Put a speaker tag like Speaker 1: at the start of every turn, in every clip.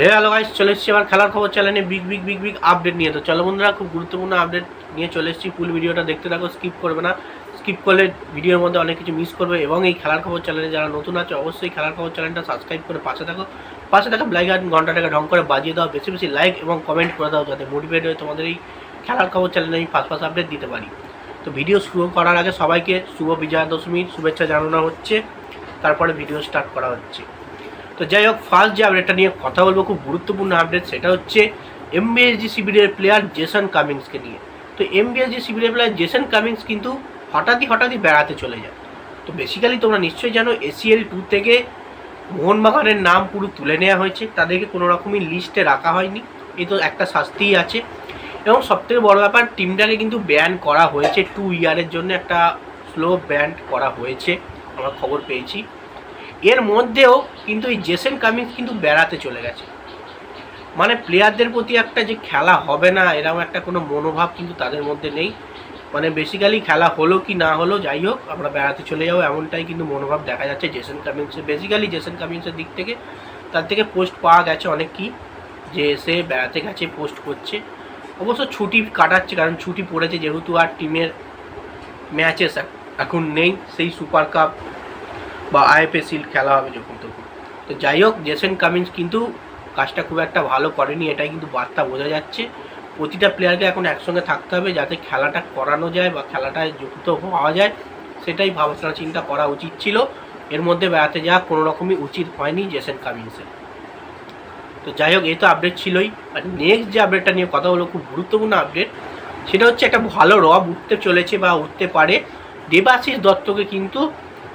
Speaker 1: হে hello guys চলে এসেছি আবার খেলার খবর চ্যানেলে big big big big update নিয়ে। তো চলো বন্ধুরা, খুব গুরুত্বপূর্ণ আপডেট নিয়ে চলে এসেছি। ফুল ভিডিওটা দেখতে থাকো স্কিপ করবে না। স্কিপ করলে ভিডিওর মধ্যে অনেক কিছু মিস করবে এবং এই খেলার খবর চ্যানেলে যারা নতুন আছে, অবশ্যই খেলার খবর চ্যানেলটা সাবস্ক্রাইব করে পাশে থাকো। পাশে থাকা লাইক আর ঘন্টাটাকে ঢং করে বাজিয়ে দাও, বেশি বেশি লাইক এবং কমেন্ট করে দাও, যাতে মোটিভেট হয়ে তোমাদের এই খেলার খবর চ্যানেলে আমি ফার্স্ট ফার্স্ট আপডেট দিতে পারি। তো ভিডিও শুরু করার আগে সবাইকে শুভ বিজয়া দশমীর শুভেচ্ছা জানানো হচ্ছে। তারপরে ভিডিও স্টার্ট করা হচ্ছে। তো যাই হোক ফার্স্ট যে আপডেটটা নিয়ে কথা বলব, খুব গুরুত্বপূর্ণ আপডেট সেটা হচ্ছে এমবিএসজি শিবিরের প্লেয়ার জেসন কামিংসকে নিয়ে। তো এমবিএসজি শিবিরের প্লেয়ার জেসন কামিংস কিন্তু হঠাৎই হঠাৎই বেড়াতে চলে যায়। তো বেসিক্যালি তোমরা নিশ্চয়ই জানো এসিএল টু থেকে মোহনবাগানের নাম পুরো তুলে নেওয়া হয়েছে। তাদেরকে কোনো রকমই লিস্টে রাখা হয়নি। এ তো একটা শাস্তিই আছে। এবং সবথেকে বড় ব্যাপার টিমটাকে কিন্তু ব্যান করা হয়েছে। টু ইয়ারের জন্য একটা স্লো ব্যান করা হয়েছে। আমরা খবর পেয়েছি। এর মধ্যেও কিন্তু এই জেসেন কামিংস কিন্তু বেড়াতে চলে গেছে। মানে প্লেয়ারদের প্রতি একটা যে খেলা হবে না এরকম একটা কোনো মনোভাব কিন্তু তাদের মধ্যে নেই। মানে বেসিক্যালি খেলা হলো কি না হলো, যাই হোক, আমরা বেড়াতে চলে যাব, এমনটাই কিন্তু মনোভাব দেখা যাচ্ছে জেসেন কামিংসের বেসিক্যালি জেসেন কামিংসের দিক থেকে তার থেকে পোস্ট পাওয়া গেছে অনেক কি, যে সে বেড়াতে গেছে পোস্ট করছে। অবশ্য ছুটি কাটাচ্ছে, কারণ ছুটি পড়েছে যেহেতু আর টিমের ম্যাচেস এখন নেই, সেই সুপার কাপ বা আইএফএসিল খেলা হবে যখন তখন। তো যাই হোক, জেসেন কামিন্স কিন্তু কাজটা খুব একটা ভালো করেনি, এটাই কিন্তু বার্তা বোঝা যাচ্ছে। প্রতিটা প্লেয়ারকে এখন একসঙ্গে থাকতে হবে যাতে খেলাটা করানো যায় বা খেলাটায় যুক্ত হওয়া যায়, সেটাই ভাবনা চিন্তা করা উচিত ছিল। এর মধ্যে বেড়াতে যাওয়া কোনো রকমই উচিত হয়নি জেসেন কামিন্সের। তো যাই হোক, এই তো আপডেট ছিলই। আর নেক্সট যে আপডেটটা নিয়ে কথা হলো, খুব গুরুত্বপূর্ণ আপডেট সেটা হচ্ছে একটা ভালো রব উঠতে চলেছে বা উঠতে পারে। দেবাশিস দত্তকে কিন্তু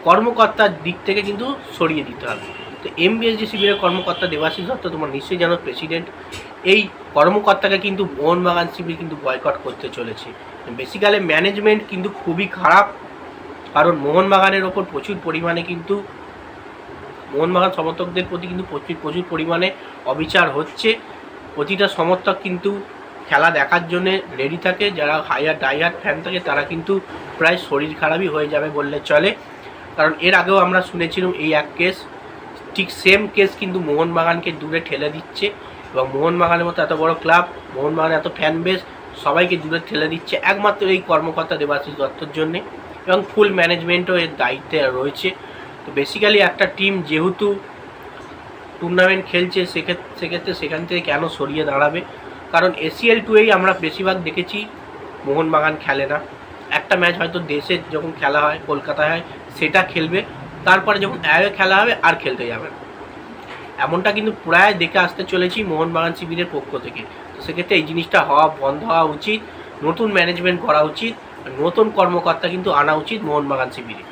Speaker 1: কর্মকর্তার দিক থেকে কিন্তু সরিয়ে দিতে হবে। তো এমবিএসজি শিবিরের কর্মকর্তা দেবাশিস দত্ত, তোমার নিশ্চয়ই জানো প্রেসিডেন্ট এই কর্মকর্তাকে কিন্তু মোহনবাগান শিবির কিন্তু বয়কট করতে চলেছে। বেসিক্যালি ম্যানেজমেন্ট কিন্তু খুবই খারাপ, কারণ মোহনবাগানের ওপর প্রচুর পরিমাণে কিন্তু, মোহনবাগান সমর্থকদের প্রতি কিন্তু প্রচুর প্রচুর পরিমাণে অবিচার হচ্ছে। প্রতিটা সমর্থক কিন্তু খেলা দেখার জন্য রেডি থাকে, যারা হাইয়ার ডাইহার ফ্যান থাকে, তারা কিন্তু প্রায় শরীর খারাপই হয়ে যাবে বললে চলে। কারণ এর আগেও আমরা শুনেছিলাম এই এক কেস ঠিক সেম কেস কিন্তু মোহনবাগানকে দূরে ঠেলে দিচ্ছে এবং মোহনবাগানের মতো এত বড় ক্লাব মোহনবাগানের এত ফ্যান বেস সবাইকে দূরে ঠেলে দিচ্ছে একমাত্র এই কর্মকর্তা দেবাশিস দত্তর জন্যে এবং ফুল ম্যানেজমেন্টও এর দায়িত্বে রয়েছে। তো বেসিক্যালি একটা টিম যেহেতু টুর্নামেন্ট খেলছে সেক্ষেত্রে সেক্ষেত্রে সেখান থেকে কেন সরিয়ে দাঁড়াবে? কারণ এসিএল টুয়েই আমরা বেশিরভাগ দেখেছি, মোহনবাগান খেলে না। একটা ম্যাচ হয়তো দেশে যখন খেলা হয়, কলকাতায় হয় সেটা খেলবে, তারপরে যখন অ্যাওয়ে খেলা হবে আর খেলতে যাবে এমনটা কিন্তু প্রায় দেখে আসতে চলেছি মোহনবাগান শিবিরের পক্ষ থেকে। তো সেক্ষেত্রে এই জিনিসটা হওয়া, বন্ধ হওয়া উচিত, নতুন ম্যানেজমেন্ট করা উচিত, নতুন কর্মকর্তা কিন্তু আনা উচিত মোহনবাগান শিবিরে।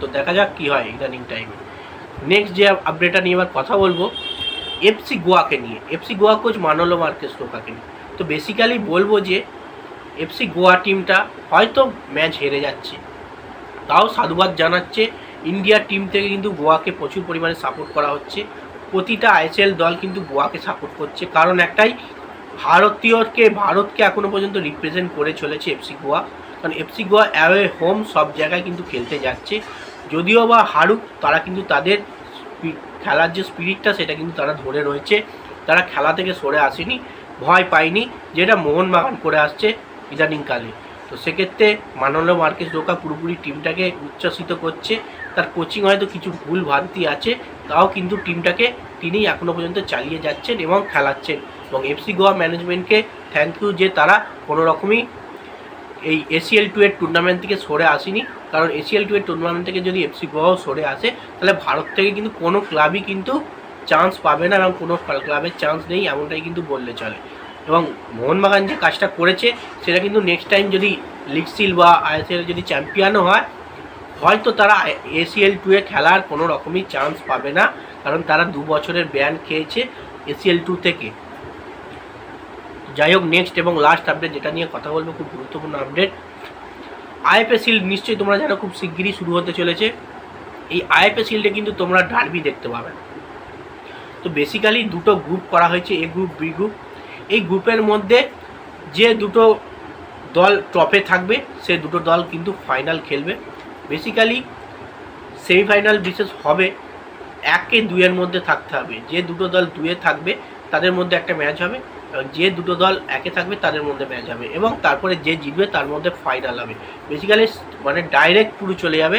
Speaker 1: তো দেখা যাক কী হয় ইদানিং টাইমে নেক্সট যে আপডেটটা নিয়ে এবার কথা বলব এফসি গোয়াকে নিয়ে। FC Goa coach Manolo Marquez টোকাকে নিয়ে। তো বেসিক্যালি বলব যে এফসি গোয়া টিমটা হয়তো ম্যাচ হেরে যাচ্ছে। তাও সাধুবাদ জানাচ্ছে। ইন্ডিয়ার টিম থেকে কিন্তু গোয়াকে প্রচুর পরিমাণে সাপোর্ট করা হচ্ছে। প্রতিটা আইএসএল দল কিন্তু গোয়াকে সাপোর্ট করছে। কারণ একটাই, ভারতীয়কে, ভারতকে এখনও পর্যন্ত রিপ্রেজেন্ট করে চলেছে এফসি গোয়া। কারণ এফসি গোয়া অ্যাওয়ে হোম সব জায়গায় কিন্তু খেলতে যাচ্ছে। যদিও বা হারুক, তারা কিন্তু তাদের খেলার যে স্পিরিটটা সেটা কিন্তু তারা ধরে রয়েছে। তারা খেলা থেকে সরে আসেনি, ভয় পায়নি। যেটা মোহনবাগান করে আসছে ইদানিংকালে। তো সেক্ষেত্রে মানলো মার্কেস ডোকা পুরোপুরি টিমটাকে উচ্ছ্বাসিত করছে। তার কোচিং হয়তো কিছু ভুল ভ্রান্তি আছে, তাও কিন্তু টিমটাকে তিনি এখনও পর্যন্ত চালিয়ে যাচ্ছেন এবং খেলাচ্ছেন। এবং এফসি গোয়া ম্যানেজমেন্টকে থ্যাংক ইউ যে তারা কোনো রকমই এই এসিএল টু এর টুর্নামেন্ট থেকে সরে আসেনি। কারণ এসিএল টু এর টুর্নামেন্ট থেকে যদি এফসি গোয়াও সরে আসে, তাহলে ভারত থেকে কিন্তু কোনো ক্লাবই কিন্তু চান্স পাবে না এবং কোনো ক্লাবের চান্স নেই, এমনটাই কিন্তু বললে চলে। এবং মোহনবাগান যে কাজটা করেছে, সেটা কিন্তু নেক্সট টাইম যদি লিগ সিল বা আইএসএল যদি চ্যাম্পিয়নও হয়, হয়তো তারা এসিএল টু এ খেলার কোনো রকমই চান্স পাবে না, কারণ তারা দু বছরের ব্যান খেয়েছে এসিএল টু থেকে। যাই হোক নেক্সট এবং লাস্ট আপডেট যেটা নিয়ে কথা বলব, খুব গুরুত্বপূর্ণ আপডেট আইএফএসিল নিশ্চয়ই তোমরা জানো, খুব শিগগিরই শুরু হতে চলেছে। এই আইএফএসিলটা কিন্তু তোমরা ডার্বি দেখতে পাবে। তো বেসিক্যালি দুটো গ্রুপ করা হয়েছে এ গ্রুপ বি গ্রুপ এই গ্রুপের মধ্যে যে দুটো দল টপে থাকবে, সে দুটো দল কিন্তু ফাইনাল খেলবে। বেসিক্যালি সেমিফাইনাল বিশেষ হবে, একে দুইয়ের মধ্যে থাকতে হবে। যে দুটো দল দুয়ে থাকবে, তাদের মধ্যে একটা ম্যাচ হবে। যে দুটো দল একে থাকবে, তাদের মধ্যে ম্যাচ হবে। এবং তারপরে যে জিতবে, তার মধ্যে ফাইনাল হবে। বেসিক্যালি মানে ডাইরেক্ট পুরো চলে যাবে,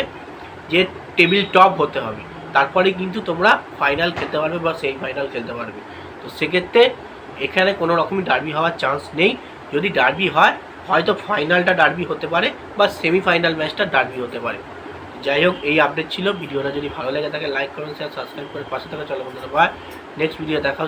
Speaker 1: যে টেবিল টপ হতে হবে। তারপরে কিন্তু তোমরা ফাইনাল খেলতে পারবে বা সেই ফাইনাল খেলতে পারবে। তো সেক্ষেত্রে এখানে কোনো রকমই ডার্বি হওয়ার চান্স নেই। যদি ডার্বি হয়, হয়তো ফাইনালটা ডার্বি হতে পারে বা সেমিফাইনাল ম্যাচটা ডার্বি হতে পারে। যাই হোক, এই আপডেট ছিল। ভিডিওটা যদি ভালো লাগে থাকে লাইক করুন শেয়ার সাবস্ক্রাইব করে পাশে থাকা, চলো বন্ধুরা নেক্সট ভিডিও দেখা